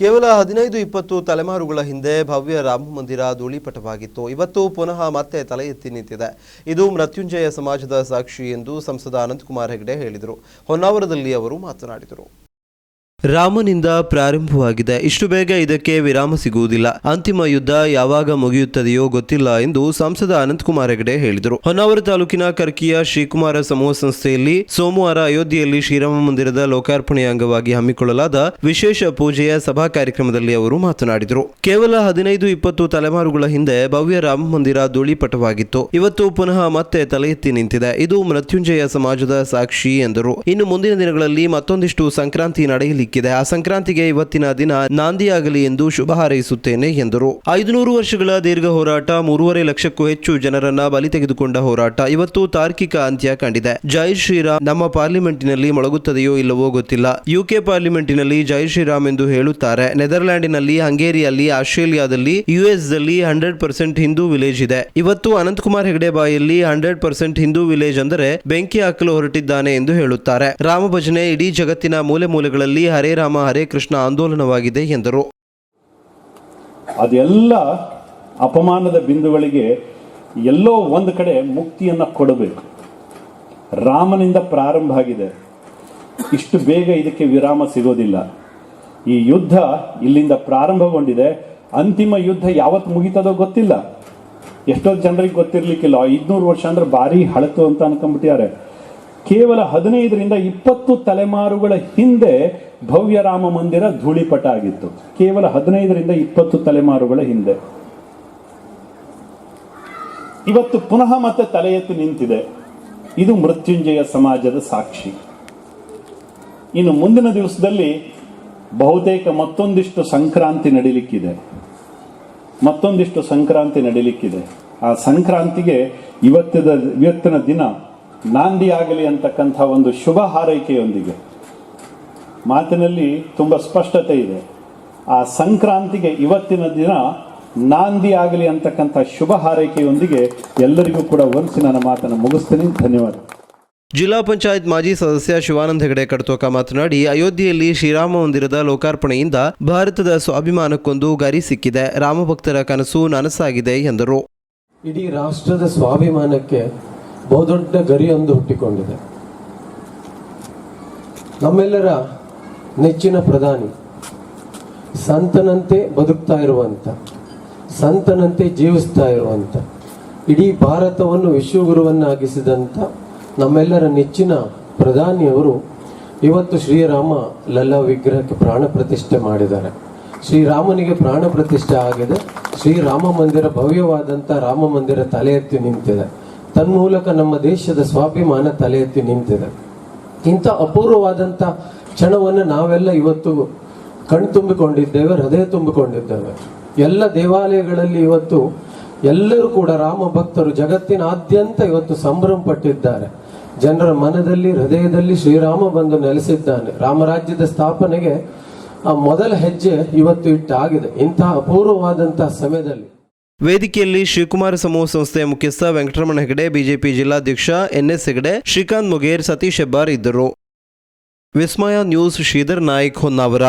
ಕೇವಲ ಹದಿನೈದು, ಇಪ್ಪತ್ತು ತಲೆಮಾರುಗಳ ಹಿಂದೆ ಭವ್ಯ ರಾಮ ಮಂದಿರ ಧೂಳಿಪಟವಾಗಿತ್ತು. ಇವತ್ತು ಪುನಃ ಮತ್ತೆ ತಲೆ ಎತ್ತಿ ನಿಂತಿದೆ. ಇದು ಮೃತ್ಯುಂಜಯ ಸಮಾಜದ ಸಾಕ್ಷಿ ಎಂದು ಸಂಸದ ಅನಂತಕುಮಾರ್ ಹೆಗಡೆ ಹೇಳಿದರು. ಹೊನ್ನಾವರದಲ್ಲಿ ಅವರು ಮಾತನಾಡಿದರು. ರಾಮನಿಂದ ಪ್ರಾರಂಭವಾಗಿದೆ. ಇಷ್ಟು ಬೇಗ ಇದಕ್ಕೆ ವಿರಾಮ ಸಿಗುವುದಿಲ್ಲ. ಅಂತಿಮ ಯುದ್ಧ ಯಾವಾಗ ಮುಗಿಯುತ್ತದೆಯೋ ಗೊತ್ತಿಲ್ಲ ಎಂದು ಸಂಸದ ಅನಂತಕುಮಾರ್ ಹೆಗಡೆ ಹೇಳಿದರು. ಹೊನ್ನಾವರ ತಾಲೂಕಿನ ಕರ್ಕಿಯ ಶ್ರೀಕುಮಾರ ಸಮೂಹ ಸಂಸ್ಥೆಯಲ್ಲಿ ಸೋಮವಾರ ಅಯೋಧ್ಯೆಯಲ್ಲಿ ಶ್ರೀರಾಮ ಮಂದಿರದ ಲೋಕಾರ್ಪಣೆಯ ಅಂಗವಾಗಿ ಹಮ್ಮಿಕೊಳ್ಳಲಾದ ವಿಶೇಷ ಪೂಜೆಯ ಸಭಾ ಕಾರ್ಯಕ್ರಮದಲ್ಲಿ ಅವರು ಮಾತನಾಡಿದರು. ಕೇವಲ ಹದಿನೈದು ಇಪ್ಪತ್ತು ತಲೆಮಾರುಗಳ ಹಿಂದೆ ಭವ್ಯ ರಾಮ ಮಂದಿರ ಧೂಳಿಪಟವಾಗಿತ್ತು. ಇವತ್ತು ಪುನಃ ಮತ್ತೆ ತಲೆ ಎತ್ತಿ ನಿಂತಿದೆ. ಇದು ಮೃತ್ಯುಂಜಯ ಸಮಾಜದ ಸಾಕ್ಷಿ ಎಂದರು. ಇನ್ನು ಮುಂದಿನ ದಿನಗಳಲ್ಲಿ ಮತ್ತೊಂದಿಷ್ಟು ಸಂಕ್ರಾಂತಿ ನಡೆಯಲಿಕ್ಕಿದೆ ಆ ಸಂಕ್ರಾಂತಿಗೆ ಇವತ್ತಿನ ದಿನ ನಾಂದಿಯಾಗಲಿ ಎಂದು ಶುಭ ಹಾರೈಸುತ್ತೇನೆ ಎಂದರು. ಐದುನೂರು ವರ್ಷಗಳ ದೀರ್ಘ ಹೋರಾಟ, ಮೂರುವರೆ ಲಕ್ಷಕ್ಕೂ ಹೆಚ್ಚು ಜನರನ್ನ ಬಲಿ ತೆಗೆದುಕೊಂಡ ಹೋರಾಟ ಇವತ್ತು ತಾರ್ಕಿಕ ಅಂತ್ಯ ಕಂಡಿದೆ. ಜೈ ಶ್ರೀರಾಮ್ ನಮ್ಮ ಪಾರ್ಲಿಮೆಂಟಿನಲ್ಲಿ ಮೊಳಗುತ್ತದೆಯೋ ಇಲ್ಲವೋ ಗೊತ್ತಿಲ್ಲ. ಯುಕೆ ಪಾರ್ಲಿಮೆಂಟಿನಲ್ಲಿ ಜೈ ಶ್ರೀರಾಮ್ ಎಂದು ಹೇಳುತ್ತಾರೆ. ನೆದರ್ಲ್ಯಾಂಡಿನಲ್ಲಿ, ಹಂಗೇರಿಯಲ್ಲಿ, ಆಸ್ಟ್ರೇಲಿಯಾದಲ್ಲಿ ಯುಎಸ್ ದಲ್ಲಿ ಹಂಡ್ರೆಡ್ ಪರ್ಸೆಂಟ್ ಹಿಂದೂ ವಿಲೇಜ್ ಇದೆ. ಇವತ್ತು ಅನಂತಕುಮಾರ್ ಹೆಗಡೆ ಬಾಯಲ್ಲಿ ಹಂಡ್ರೆಡ್ ಪರ್ಸೆಂಟ್ ಹಿಂದೂ ವಿಲೇಜ್ ಅಂದರೆ ಬೆಂಕಿ ಹಾಕಲು ಹೊರಟಿದ್ದಾನೆ ಎಂದು ಹೇಳುತ್ತಾರೆ. ರಾಮ ಭಜನೆ ಇಡೀ ಜಗತ್ತಿನ ಮೂಲೆ ಮೂಲೆಗಳಲ್ಲಿ ಹರೇ ರಾಮ, ಹರೇ ಕೃಷ್ಣ ಆಂದೋಲನವಾಗಿದೆ ಎಂದರು. ಅದೆಲ್ಲ ಅಪಮಾನದ ಬಿಂದುಗಳಿಗೆ ಎಲ್ಲೋ ಒಂದು ಕಡೆ ಮುಕ್ತಿಯನ್ನು ಕೊಡಬೇಕು. ರಾಮನಿಂದ ಪ್ರಾರಂಭ ಆಗಿದೆ. ಇಷ್ಟು ಬೇಗ ಇದಕ್ಕೆ ವಿರಾಮ ಸಿಗೋದಿಲ್ಲ. ಈ ಯುದ್ಧ ಇಲ್ಲಿಂದ ಪ್ರಾರಂಭಗೊಂಡಿದೆ. ಅಂತಿಮ ಯುದ್ಧ ಯಾವತ್ತು ಮುಗಿತದೋ ಗೊತ್ತಿಲ್ಲ. ಎಷ್ಟೋ ಜನರಿಗೆ ಗೊತ್ತಿರ್ಲಿಕ್ಕಿಲ್ಲ. ಐದ್ನೂರು ವರ್ಷ ಅಂದ್ರೆ ಭಾರಿ ಹಳತು ಅಂತ ಅನ್ಕೊಂಡ್ಬಿಟ್ಟಿದ್ದಾರೆ. ಕೇವಲ ಹದಿನೈದರಿಂದ ಇಪ್ಪತ್ತು ತಲೆಮಾರುಗಳ ಹಿಂದೆ ಭವ್ಯ ರಾಮ ಮಂದಿರ ಧೂಳಿಪಟ ಆಗಿತ್ತು ಕೇವಲ ಹದಿನೈದರಿಂದ ಇಪ್ಪತ್ತು ತಲೆಮಾರುಗಳ ಹಿಂದೆ. ಇವತ್ತು ಪುನಃ ಮತ್ತೆ ತಲೆ ಎತ್ತಿ ನಿಂತಿದೆ. ಇದು ಮೃತ್ಯುಂಜಯ ಸಮಾಜದ ಸಾಕ್ಷಿ. ಇನ್ನು ಮುಂದಿನ ದಿವಸದಲ್ಲಿ ಬಹುತೇಕ ಮತ್ತೊಂದಿಷ್ಟು ಸಂಕ್ರಾಂತಿ ನಡೀಲಿಕ್ಕಿದೆ. ಮತ್ತೊಂದಿಷ್ಟು ಸಂಕ್ರಾಂತಿ ನಡೀಲಿಕ್ಕಿದೆ. ಆ ಸಂಕ್ರಾಂತಿಗೆ ಇವತ್ತಿನ ಇವತ್ತಿನ ದಿನ ನಾಂದಿ ಆಗಲಿ ಅಂತಕ್ಕಂಥ ಒಂದು ಶುಭ ಹಾರೈಕೆಯೊಂದಿಗೆ ಮಾತಿನಲ್ಲಿ ತುಂಬ ಸ್ಪಷ್ಟತೆ ಇದೆ. ಆ ಸಂಕ್ರಾಂತಿಗೆ ಇವತ್ತಿನ ದಿನ ನಾಂದಿ ಆಗಲಿ ಅಂತಕ್ಕಂಥ ಶುಭ ಹಾರೈಕೆಯೊಂದಿಗೆ ಎಲ್ಲರಿಗೂ ಕೂಡ ವಂದಿಸಿ ನನ್ನ ಮಾತನ್ನು ಮುಗಿಸ್ತೀನಿ. ಧನ್ಯವಾದ. ಜಿಲ್ಲಾ ಪಂಚಾಯತ್ ಮಾಜಿ ಸದಸ್ಯ ಶಿವಾನಂದ ಹೆಗಡೆ ಕಡ್ತೋಕ ಮಾತನಾಡಿ ಅಯೋಧ್ಯೆಯಲ್ಲಿ ಶ್ರೀರಾಮ ಮಂದಿರದ ಲೋಕಾರ್ಪಣೆಯಿಂದ ಭಾರತದ ಸ್ವಾಭಿಮಾನಕ್ಕೊಂದು ಗರಿ ಸಿಕ್ಕಿದೆ. ರಾಮಭಕ್ತರ ಕನಸು ನನಸಾಗಿದೆ ಎಂದರು. ಇಡೀ ರಾಷ್ಟ್ರದ ಸ್ವಾಭಿಮಾನಕ್ಕೆ ಬಹುದೊಡ್ಡ ಗರಿಯೊಂದು ಹುಟ್ಟಿಕೊಂಡಿದೆ. ನಮ್ಮೆಲ್ಲರ ನೆಚ್ಚಿನ ಪ್ರಧಾನಿ, ಸಂತನಂತೆ ಬದುಕ್ತಾ ಇರುವಂತ, ಸಂತನಂತೆ ಜೀವಿಸ್ತಾ ಇರುವಂತ, ಇಡೀ ಭಾರತವನ್ನು ವಿಶ್ವಗುರುವನ್ನಾಗಿಸಿದಂಥ ನಮ್ಮೆಲ್ಲರ ನೆಚ್ಚಿನ ಪ್ರಧಾನಿಯವರು ಇವತ್ತು ಶ್ರೀರಾಮ ಲಲ್ಲ ವಿಗ್ರಹಕ್ಕೆ ಪ್ರಾಣ ಪ್ರತಿಷ್ಠೆ ಮಾಡಿದ್ದಾರೆ. ಶ್ರೀರಾಮನಿಗೆ ಪ್ರಾಣ ಪ್ರತಿಷ್ಠೆ ಆಗಿದೆ. ಶ್ರೀರಾಮ ಮಂದಿರ ಭವ್ಯವಾದಂಥ ರಾಮ ಮಂದಿರ ತಲೆ ಎತ್ತಿ ನಿಂತಿದೆ. ತನ್ಮೂಲಕ ನಮ್ಮ ದೇಶದ ಸ್ವಾಭಿಮಾನ ತಲೆ ಎತ್ತಿ ನಿಂತಿದೆ. ಇಂಥ ಅಪೂರ್ವವಾದಂಥ ಕ್ಷಣವನ್ನು ನಾವೆಲ್ಲ ಇವತ್ತು ಕಣ್ತುಂಬಿಕೊಂಡಿದ್ದೇವೆ ಹೃದಯ ತುಂಬಿಕೊಂಡಿದ್ದೇವೆ. ಎಲ್ಲ ದೇವಾಲಯಗಳಲ್ಲಿ ಇವತ್ತು ಎಲ್ಲರೂ ಕೂಡ ರಾಮ ಭಕ್ತರು ಜಗತ್ತಿನಾದ್ಯಂತ ಇವತ್ತು ಸಂಭ್ರಮ ಪಟ್ಟಿದ್ದಾರೆ ಜನರ ಮನದಲ್ಲಿ, ಹೃದಯದಲ್ಲಿ ಶ್ರೀರಾಮ ಬಂದು ನೆಲೆಸಿದ್ದಾನೆ. ರಾಮರಾಜ್ಯದ ಸ್ಥಾಪನೆಗೆ ಆ ಮೊದಲ ಹೆಜ್ಜೆ ಇವತ್ತು ಇಟ್ಟಾಗಿದೆ. ಇಂತಹ ಅಪೂರ್ವವಾದಂತಹ ಸಮಯದಲ್ಲಿ. ವೇದಿಕೆಯಲ್ಲಿ ಶಿವಕುಮಾರ ಸಮೂಹ ಸಂಸ್ಥೆಯ ಮುಖ್ಯಸ್ಥ ವೆಂಕಟರಮಣ ಹೆಗಡೆ, ಬಿಜೆಪಿ ಜಿಲ್ಲಾಧ್ಯಕ್ಷ ಎನ್ಎಸ್ ಹೆಗಡೆ, ಶ್ರೀಕಾಂತ್ ಮುಗೇರ್, ಸತೀಶ್ ಹೆಬ್ಬಾರ್ ಇದ್ದರು. ವಿಸ್ಮಯ ನ್ಯೂಸ್ ಶ್ರೀಧರ್ ನಾಯ್ಕ್ ಹೊನ್ನಾವರ.